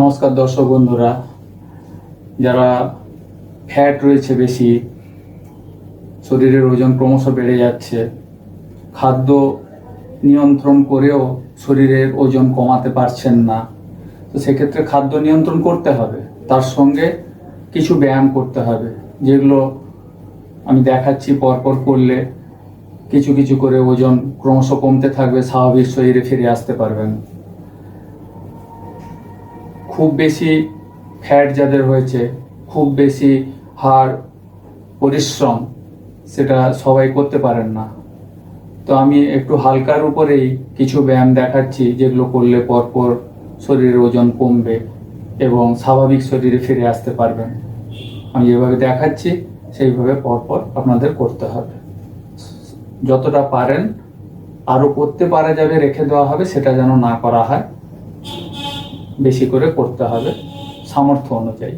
নমস্কার দর্শক বন্ধুরা, যারা ফ্যাট রয়েছে বেশি, শরীরের ওজন ক্রমশ বেড়ে যাচ্ছে, খাদ্য নিয়ন্ত্রণ করেও শরীরের ওজন কমাতে পারছেন না, তো সেক্ষেত্রে খাদ্য নিয়ন্ত্রণ করতে হবে, তার সঙ্গে কিছু ব্যায়াম করতে হবে, যেগুলো আমি দেখাচ্ছি পরপর করলে কিছু কিছু করে ওজন ক্রমশ কমতে থাকবে, স্বাভাবিক শরীরে ফিরে আসতে পারবেন। খুব বেশি ফ্যাট যাদের হয়েছে, খুব বেশি হাড় পরিশ্রম, সেটা সবাই করতে পারেন না। তো আমি একটু হালকার উপরেই কিছু ব্যায়াম দেখাচ্ছি, যেগুলো করলে পরপর শরীরের ওজন কমবে এবং স্বাভাবিক শরীরে ফিরে আসতে পারবেন। আমি যেভাবে দেখাচ্ছি, সেইভাবে পরপর আপনাদের করতে হবে। যতটা পারেন, আরও করতে পারা যাবে, রেখে দেওয়া হবে, সেটা যেন না করা হয়। বেশি করে করতে হবে সামর্থ্য অনুযায়ী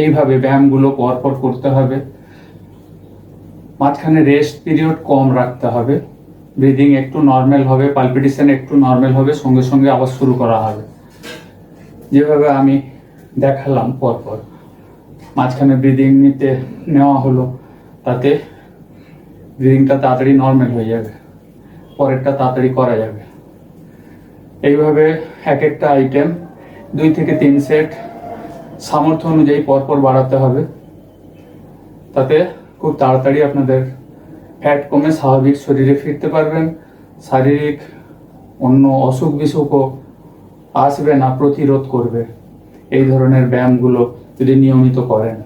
এইভাবে ব্যায়ামগুলো পরপর করতে হবে। মাঝখানে রেস্ট পিরিয়ড কম রাখতে হবে। ব্রিদিং একটু নর্মাল হবে পালপিটেশন একটু নর্মাল হবে, সঙ্গে সঙ্গে আবার শুরু করা হবে। যেভাবে আমি দেখালাম পরপর। মাঝখানে ব্রিদিং নিতে নেওয়া হলো, তাতে ব্রিদিংটা তাড়াতাড়ি নর্মাল হয়ে যাবে। পরেরটা তাড়াতাড়ি করা যাবে। এইভাবে এক একটা আইটেম দুই থেকে তিন সেট সামর্থ্য অনুযায়ী পরপর বাড়াতে হবে। তাতে খুব তাড়াতাড়ি আপনাদের ফ্যাট কমে স্বাভাবিক শরীরে ফিরতে পারবেন। শারীরিক অন্য অসুখ বিসুখও আসবে না, প্রতিরোধ করবে। এই ধরনের ব্যায়ামগুলো যদি নিয়মিত করেন।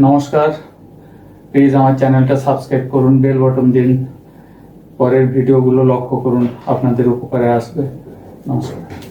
নমস্কার। প্লিজ আমার চ্যানেলটা সাবস্ক্রাইব করুন, বেল বটন দিন। পরের ভিডিওগুলো লক্ষ্য করুন, আপনাদের উপকারে আসবে। নমস্কার।